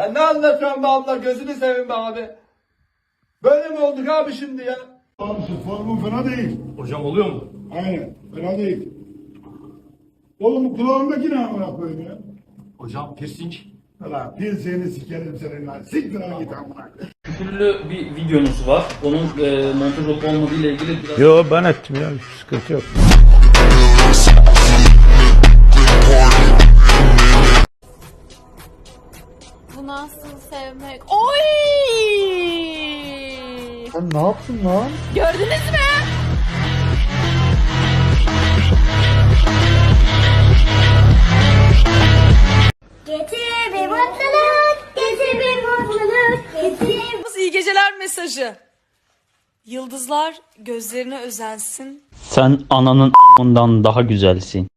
Sen ne anlatıyorsun be abla gözünü seveyim be abi. Böyle mi olduk abi şimdi ya? Almışsın formun fena değil. Hocam oluyor mu? Aynen fena değil. Oğlum kulağındaki ne amına koyayım ya? Hocam piercing. Ulan bir seni sikerim senin lan. Siktir lan git amına koyayım. Küfürlü bir videonuz var. Onun e, montaj olup olmadığı ile ilgili biraz Yo ben ettim ya sıkıntı yok. Bu nasıl sevmek? Oy! Sen ne yaptın lan? Gördünüz mü? Getir bir mutluluk, getir bir mutluluk, getir İyi geceler mesajı. Yıldızlar gözlerine özensin. Sen ananın ondan daha güzelsin.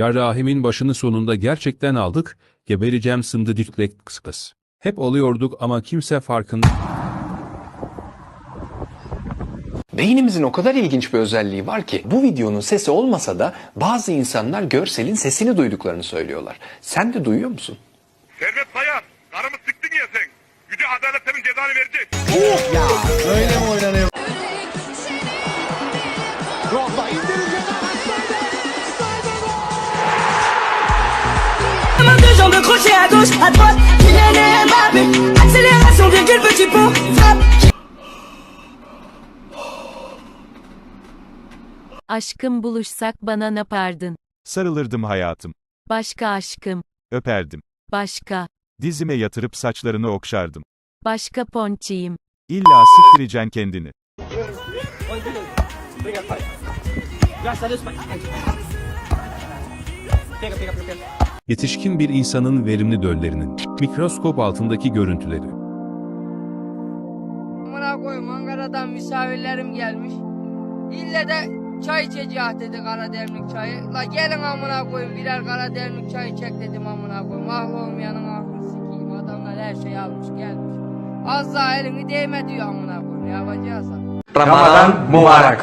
Ya rahimin başını sonunda gerçekten aldık, gebereceğim sımdı diklet kıskas. Hep oluyorduk ama kimse farkında... Beynimizin o kadar ilginç bir özelliği var ki bu videonun sesi olmasa da bazı insanlar görselin sesini duyduklarını söylüyorlar. Sen de duyuyor musun? Servet Sayar, karımı sıktın ya sen. Yüce Adalet senin cezanı verecek. Deux jambes crochées à gauche, à droite. Kylian Mbappé. Accélération, virgule, petit pont. Frappe. Aşkım buluşsak bana ne yapardın? Sarılırdım hayatım. Başka aşkım. Öperdim. Başka. Dizime yatırıp saçlarını okşardım. Başka ponçiyim. İlla siktireceksin kendini. Yetişkin bir insanın verimli döllerinin, mikroskop altındaki görüntüleri. Amına koyayım Ankara'dan misafirlerim gelmiş. İlle de çay içeceğiz dedi kara demlik çayı. La gelin amına koyayım birer kara demlik çayı çek dedim amına koyayım. Ah olmayanın aklını sikeyim. Adamlar her şeyi almış gelmiş. Az daha elini değme diyor amına koyayım. Ne yapacağız? Ramazan mübarek.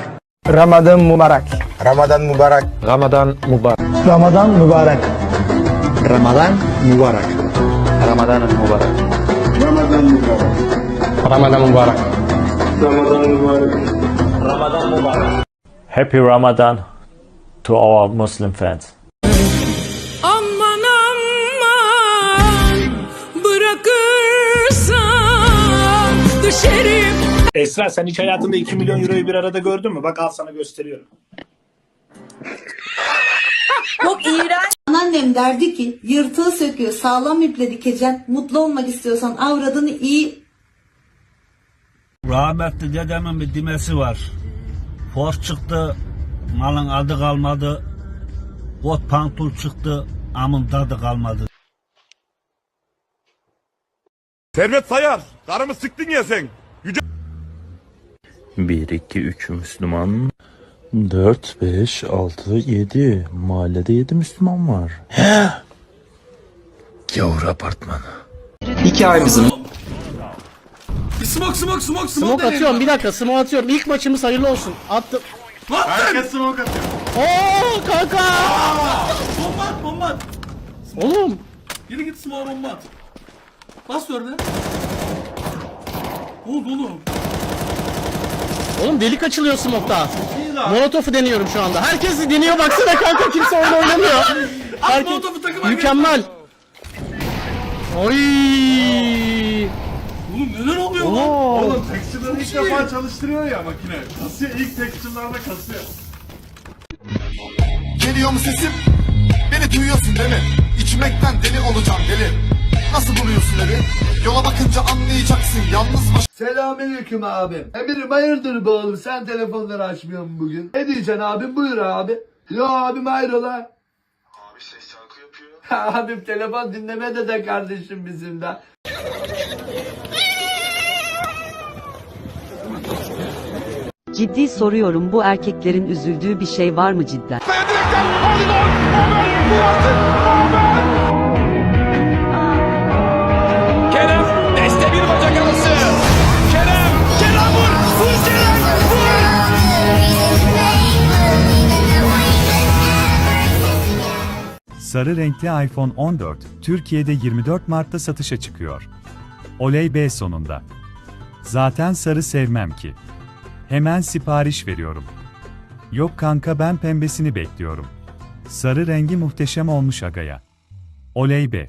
Ramazan mübarek. Ramazan mübarek. Ramazan mübarek. Ramazan mübarek. Ramazan mübarek. Ramazan mübarek. Ramazan mübarek. Ramazan mübarek. Ramazan mübarek. Happy Ramadan to our Muslim fans. Aman aman bırakırsan düşerim. Esra sen hiç hayatında 2 milyon euroyu bir arada gördün mü? Bak al sana gösteriyorum. Çok iğrenç. Anneannem derdi ki yırtığı söküyor sağlam iple dikeceksin. Mutlu olmak istiyorsan avradını iyi Rahmetli dedemin bir dimesi var. Fos çıktı, malın adı kalmadı. Bot pantul çıktı, amın tadı kalmadı. Servet Sayar, karımı sıktın ya sen. 1, 2, 3 Müslüman. 4, 5, 6, 7. Mahallede 7 Müslüman var. He? Gavur apartmanı. Hikayemizin Smoke smoke smoke Smoke atıyorum bir dakika smoke atıyorum. İlk maçımız hayırlı olsun. Attım. Herkes smoke atıyor. Oo kanka. Bomba at bomba at. Oğlum. Yürü git smoke bomba at. Bas. Ne oldu oğlum? Oğlum delik açılıyor smoke'ta. Molotof'u deniyorum şu anda. Herkes deniyor baksana kanka kimse oyun oynamıyor. Herkes... Molotof'u takım Mükemmel. Oy. Oğlum neler oluyor lan? Oo. Oğlum texture'ları ilk defa çalıştırıyor ya makine. Kasıyor ilk texture'larda kasıyor. Geliyor mu sesim? Beni duyuyorsun değil mi? İçmekten deli olacağım deli. Nasıl buluyorsun evi? Yola bakınca anlayacaksın yalnız baş... Selamünaleyküm abim. Emirim hayırdır be oğlum sen telefonları açmıyorsun bugün. Ne diyeceksin abim buyur abi. Yo abim hayrola. Abi ses şarkı yapıyor. abim telefon dinlemede de kardeşim bizim de. Ciddi soruyorum bu erkeklerin üzüldüğü bir şey var mı cidden? Kerem Sarı renkli iPhone 14, Türkiye'de 24 Mart'ta satışa çıkıyor. Oley be sonunda. Zaten sarı sevmem ki. Hemen sipariş veriyorum. Yok kanka ben pembesini bekliyorum. Sarı rengi muhteşem olmuş agaya. Oley be.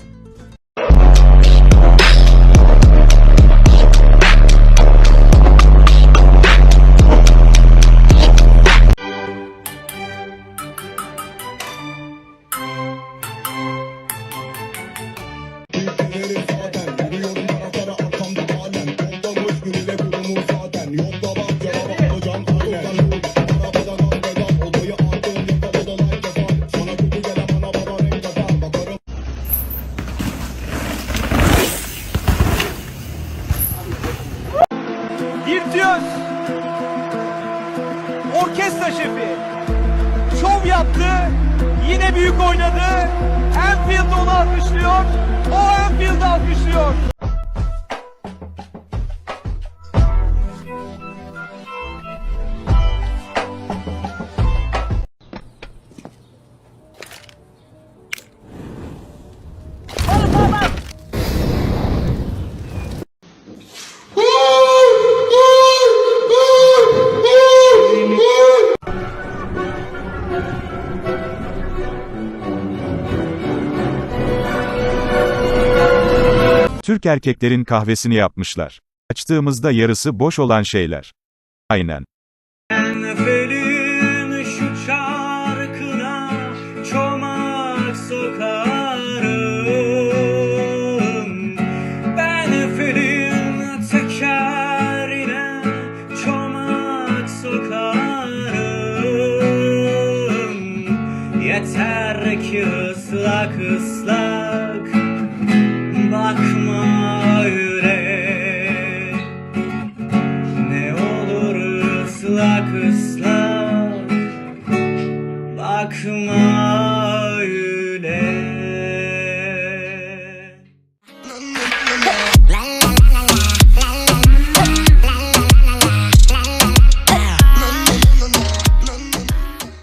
Şefi. Şov yaptı. Yine büyük oynadı. Enfield onu alkışlıyor. O Enfield alkışlıyor. Türk erkeklerin kahvesini yapmışlar. Açtığımızda yarısı boş olan şeyler. Aynen. Enfel'in şu çarkına çomak sokarım Ben Enfel'in tekerine çomak sokarım Yeter ki ıslak ıslak 그만